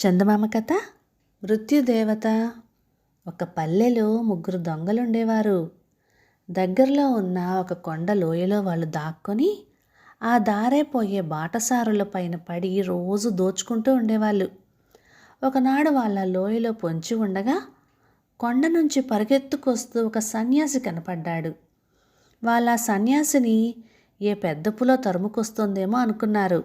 చందమామ కథ? మృత్యుదేవత ఒక పల్లెలో ముగ్గురు దొంగలుండేవారు. దగ్గరలో ఉన్న ఒక కొండ లోయలో వాళ్ళు దాక్కొని ఆ దారే పోయే బాటసారుల పైన పడి రోజు దోచుకుంటూ ఉండేవాళ్ళు. ఒకనాడు వాళ్ళ లోయలో పొంచి ఉండగా కొండ నుంచి పరిగెత్తుకొస్తూ ఒక సన్యాసి కనపడ్డాడు. వాళ్ళ సన్యాసిని ఏ పెద్ద పులో తరుముకొస్తుందేమో అనుకున్నారు.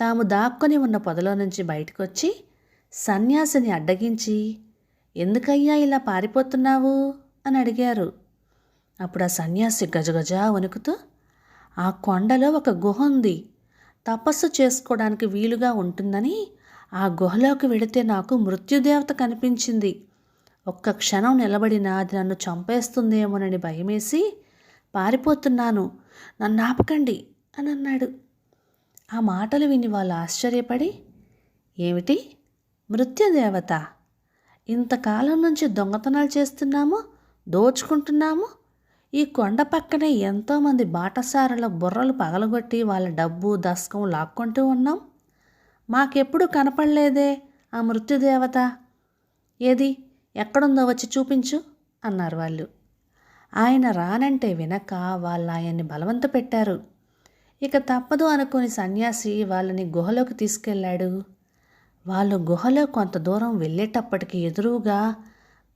తాము దాక్కుని ఉన్న పొదలో నుంచి బయటకొచ్చి సన్యాసిని అడ్డగించి ఎందుకయ్యా ఇలా పారిపోతున్నావు? అని అడిగారు. అప్పుడు ఆ సన్యాసి గజగజ వణుకుతూ ఆ కొండలో ఒక గుహ ఉంది. తపస్సు చేసుకోవడానికి వీలుగా ఉంటుందని ఆ గుహలోకి వెళితే నాకు మృత్యుదేవత కనిపించింది. ఒక్క క్షణం నిలబడినా అది నన్ను చంపేస్తుందేమోనని భయమేసి పారిపోతున్నాను. నన్ను ఆపకండి అని అన్నాడు. ఆ మాటలు విని వాళ్ళు ఆశ్చర్యపడి ఏమిటి? మృత్యుదేవత? ఇంతకాలం నుంచి దొంగతనాలు చేస్తున్నాము దోచుకుంటున్నాము. ఈ కొండ పక్కనే ఎంతోమంది బాటసారుల బుర్రలు పగలగొట్టి వాళ్ళ డబ్బు దశకం లాక్కుంటూ ఉన్నాం. మాకెప్పుడు కనపడలేదే ఆ మృత్యుదేవత? ఏది? ఎక్కడుందో వచ్చి చూపించు అన్నారు వాళ్ళు. ఆయన రానంటే వినక వాళ్ళు ఆయన్ని బలవంత పెట్టారు. ఇక తప్పదు అనుకుని సన్యాసి వాళ్ళని గుహలోకి తీసుకెళ్ళాడు. వాళ్ళు గుహలో కొంత దూరం వెళ్ళేటప్పటికి ఎదురుగా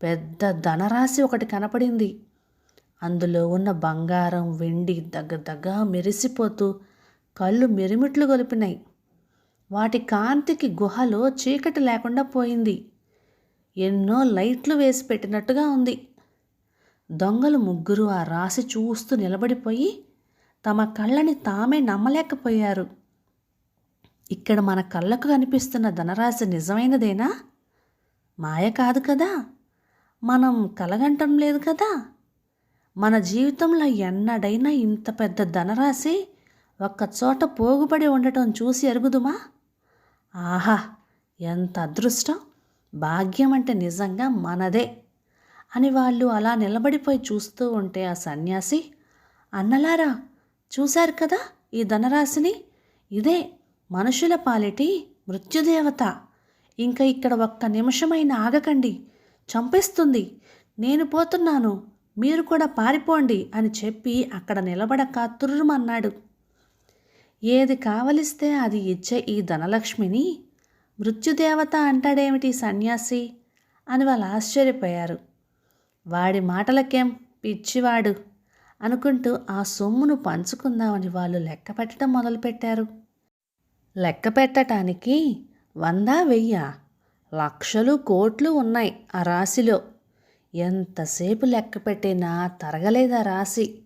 పెద్ద ధనరాశి ఒకటి కనపడింది. అందులో ఉన్న బంగారం వెండి దగ్గ మెరిసిపోతూ కళ్ళు మిరిమిట్లు గొలిపినాయి. వాటి కాంతికి గుహలో చీకటి లేకుండా పోయింది. ఎన్నో లైట్లు వేసి పెట్టినట్టుగా ఉంది. దొంగలు ముగ్గురు ఆ రాశి చూస్తూ నిలబడిపోయి తమ కళ్ళని తామే నమ్మలేకపోయారు. ఇక్కడ మన కళ్ళకు కనిపిస్తున్న ధనరాశి నిజమైనదేనా? మాయ కాదు కదా. మనం కలగంటం లేదు కదా. మన జీవితంలో ఎన్నడైనా ఇంత పెద్ద ధనరాశి ఒక్కచోట పోగుపడి ఉండటం చూసి ఎరుగుదుమా? ఆహా ఎంత అదృష్టం. భాగ్యం అంటే నిజంగా మనదే అని వాళ్ళు అలా నిలబడిపోయి చూస్తూ ఉంటే ఆ సన్యాసి అన్నలారా చూశారు కదా ఈ ధనరాశిని? ఇదే మనుషుల పాలిటి మృత్యుదేవత. ఇంకా ఇక్కడ ఒక్క నిమిషమైన ఆగకండి. చంపేస్తుంది. నేను పోతున్నాను. మీరు కూడా పారిపోండి అని చెప్పి అక్కడ నిలబడక తుర్రుమన్నాడు ఏది కావలిస్తే అది ఇచ్చే ఈ ధనలక్ష్మిని? మృత్యుదేవత అంటాడేమిటి సన్యాసి? అని వాళ్ళు ఆశ్చర్యపోయారు. వాడి మాటలకేం పిచ్చివాడు. అనుకుంటూ ఆ సొమ్మును పంచుకుందామని వాళ్ళు లెక్క పెట్టడం మొదలుపెట్టారు. లెక్క పెట్టడానికి వంద వెయ్య? లక్షలు కోట్లు ఉన్నాయి ఆ రాశిలో. ఎంతసేపు లెక్క పెట్టినా తరగలేదా రాశి?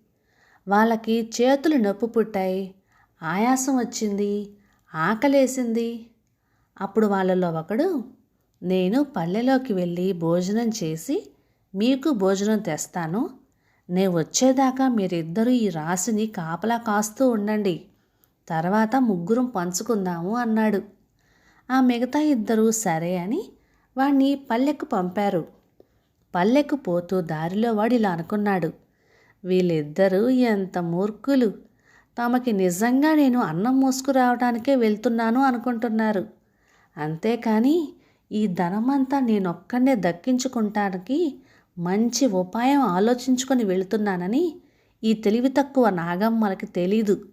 వాళ్ళకి చేతులు నొప్పి పుట్టాయి. ఆయాసం వచ్చింది. ఆకలేసింది. అప్పుడు వాళ్ళలో ఒకడు నేను పల్లెలోకి వెళ్ళి భోజనం చేసి మీకు భోజనం తెస్తాను. నేను వచ్చేదాకా మీరిద్దరూ ఈ రాశిని కాపలా కాస్తూ ఉండండి. తర్వాత ముగ్గురం పంచుకుందాము అన్నాడు. ఆ మిగతా ఇద్దరు సరే అని వాణ్ణి పల్లెకు పంపారు. పల్లెకు పోతూ దారిలో వాడు ఇలా అనుకున్నాడు. వీళ్ళిద్దరూ ఎంత మూర్ఖులు. తమకి నిజంగా నేను అన్నం మోసుకురావడానికే వెళ్తున్నాను అనుకుంటున్నారు. అంతేకాని ఈ ధనమంతా నేనొక్కనే దక్కించుకుంటానికి మంచి ఉపాయం ఆలోచించుకొని వెళుతున్నానని ఈ తెలివి తక్కువ నాగమ్మలకి తెలీదు.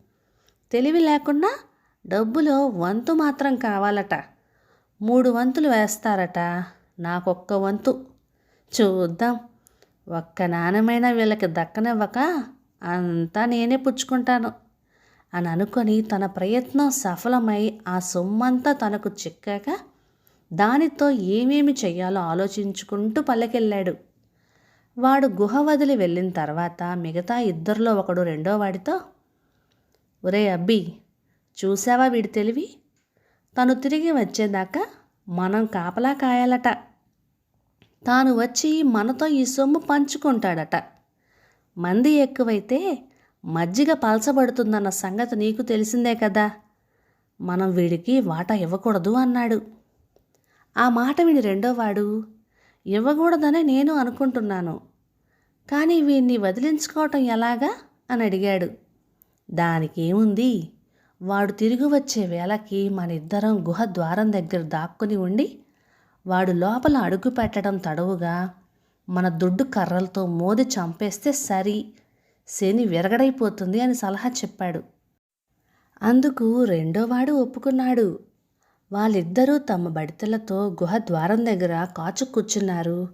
తెలివి లేకుండా డబ్బులో వంతు మాత్రం కావాలట. మూడు వంతులు వేస్తారట. నాకొక్క వంతు. చూద్దాం. ఒక్క నాణ్యమైన వీళ్ళకి దక్కనివ్వక అంతా నేనే పుచ్చుకుంటాను అని అనుకొని తన ప్రయత్నం సఫలమై ఆ సొమ్మంతా తనకు చిక్కాక దానితో ఏమేమి చెయ్యాలో ఆలోచించుకుంటూ పల్లెకెళ్ళాడు. వాడు గుహ వదిలి వెళ్ళిన తర్వాత మిగతా ఇద్దరిలో ఒకడు రెండో వాడితో ఒరే అబ్బి చూసావా వీడి తెలివి? తను తిరిగి వచ్చేదాకా మనం కాపలా కాయాలట. తాను వచ్చి మనతో ఈ సొమ్ము పంచుకుంటాడట. మంది ఎక్కువైతే మజ్జిగ పలచబడుతుందన్న సంగతి నీకు తెలిసిందే కదా. మనం వీడికి వాటా ఇవ్వకూడదు అన్నాడు. ఆ మాట విని రెండోవాడు ఇవ్వకూడదనే నేను అనుకుంటున్నాను. కానీ వీణ్ణి వదిలించుకోవటం ఎలాగా? అని అడిగాడు. దానికేముంది? వాడు తిరిగి వచ్చే వేళకి మన ఇద్దరం గుహ ద్వారం దగ్గర దాక్కుని ఉండి వాడు లోపల అడుగు పెట్టడం తడవుగా మన దుడ్డు కర్రలతో మోది చంపేస్తే సరి శని విరగడైపోతుంది అని సలహా చెప్పాడు. అందుకు రెండోవాడు ఒప్పుకున్నాడు. వాళ్ళిద్దరూ తమ బడితలతో గుహ ద్వారం దగ్గర కాచు కూర్చున్నారు.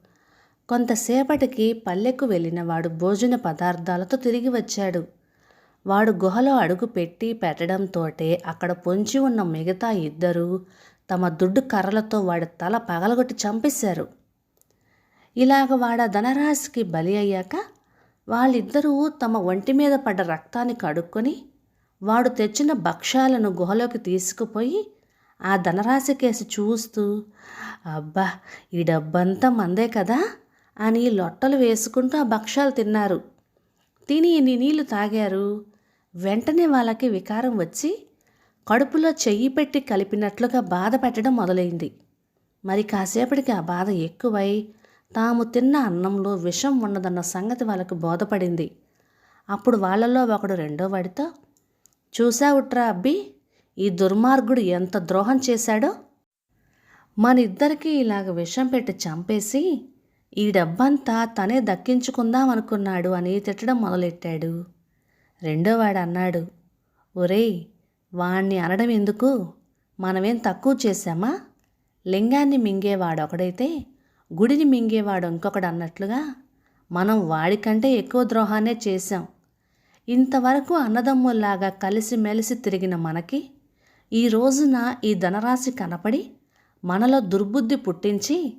కొంతసేపటికి పల్లెకు వెళ్ళిన వాడు భోజన పదార్థాలతో తిరిగి వచ్చాడు. వాడు గుహలో అడుగు పెట్టి పెట్టడంతోటే అక్కడ పొంచి ఉన్న మిగతా ఇద్దరు తమ దుడ్డు కర్రలతో వాడి తల పగలగొట్టి చంపేశారు. ఇలాగ వాడ ధనరాశికి బలి అయ్యాక వాళ్ళిద్దరూ తమ ఒంటి మీద పడ్డ రక్తాన్ని కడుక్కొని వాడు తెచ్చిన భక్ష్యాలను గుహలోకి తీసుకుపోయి ఆ ధనరాశి కేసు చూస్తూ అబ్బా ఈ డబ్బంతా మందే కదా అని లొట్టలు వేసుకుంటూ ఆ భక్ష్యాలు తిన్నారు. తిని ఇన్ని నీళ్ళు తాగారు? వెంటనే వాళ్ళకి వికారం వచ్చి కడుపులో చెయ్యి పెట్టి కలిపినట్లుగా బాధ పెట్టడం మొదలైంది. మరి కాసేపటికి ఆ బాధ ఎక్కువై తాము తిన్న అన్నంలో విషం ఉన్నదన్న సంగతి వాళ్ళకు బోధపడింది. అప్పుడు వాళ్ళలో ఒకడు రెండో వాడితో చూసావుట్రా అబ్బి ఈ దుర్మార్గుడు ఎంత ద్రోహం చేశాడో? మన ఇద్దరికీ ఇలాగ విషం పెట్టి చంపేసి ఈ డబ్బంతా తనే దక్కించుకుందాం అనుకున్నాడు అని తిట్టడం మొదలెట్టాడు. రెండోవాడు అన్నాడు ఒరేయ్ వాణ్ణి అనడం ఎందుకు? మనమేం తక్కువ చేశామా? లింగాన్ని మింగేవాడు ఒకడైతే గుడిని మింగేవాడు ఇంకొకడు అన్నట్లుగా మనం వాడికంటే ఎక్కువ ద్రోహాన్నే చేశాం. ఇంతవరకు అన్నదమ్ముల్లాగా కలిసిమెలిసి తిరిగిన మనకి ఈ రోజున ఈ ధనరాశి కనపడి మనలో దుర్బుద్ధి పుట్టించి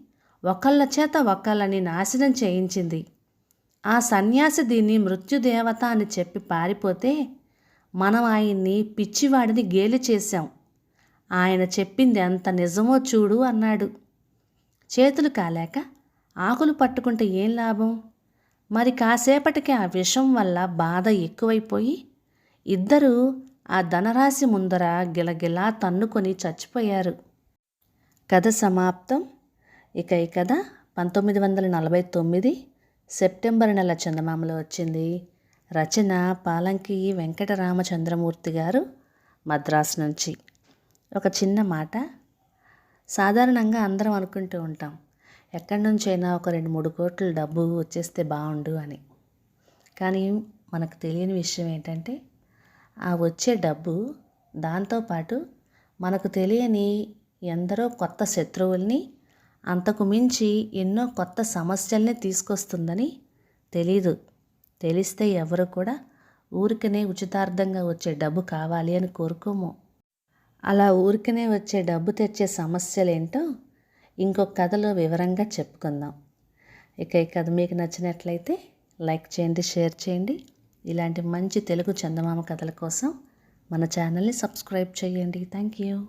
ఒకళ్ళ చేత ఒకళ్ళని నాశనం చేయించింది. ఆ సన్యాసి దీన్ని మృత్యుదేవత అని చెప్పి పారిపోతే మనం ఆయన్ని పిచ్చివాడిని గేలి చేశాం. ఆయన చెప్పింది ఎంత నిజమో చూడు అన్నాడు. చేతులు కాలేక ఆకులు పట్టుకుంటే ఏం లాభం? మరి కాసేపటికి ఆ విషం వల్ల బాధ ఎక్కువైపోయి ఇద్దరూ ఆ ధనరాశి ముందర గిలగిలా తన్నుకొని చచ్చిపోయారు. కథ సమాప్తం. ఇక ఈ కథ పంతొమ్మిది వందల నలభై తొమ్మిది సెప్టెంబర్ నెల చందమామలో వచ్చింది. రచన పాలంకి వెంకటరామచంద్రమూర్తి గారు మద్రాసు నుంచి. ఒక చిన్న మాట. సాధారణంగా అందరం అనుకుంటూ ఉంటాం ఎక్కడి నుంచైనా ఒక రెండు మూడు కోట్ల డబ్బు వచ్చేస్తే బాగుండు అని. కానీ మనకు తెలియని విషయం ఏంటంటే ఆ వచ్చే డబ్బు దాంతోపాటు మనకు తెలియని ఎందరో కొత్త శత్రువుల్ని అంతకు మించి ఎన్నో కొత్త సమస్యల్ని తీసుకొస్తుందని తెలీదు. తెలిస్తే ఎవరు కూడా ఊరికనే ఉచితార్థంగా వచ్చే డబ్బు కావాలి అని కోరుకోము. అలా ఊరికనే వచ్చే డబ్బు తెచ్చే సమస్యలేంటో ఇంకొక కథలో వివరంగా చెప్పుకుందాం. ఇక ఈ కథ మీకు నచ్చినట్లయితే లైక్ చేయండి షేర్ చేయండి. ఇలాంటి మంచి తెలుగు చందమామ కథల కోసం మన ఛానల్ని సబ్స్క్రైబ్ చేయండి. Thank you.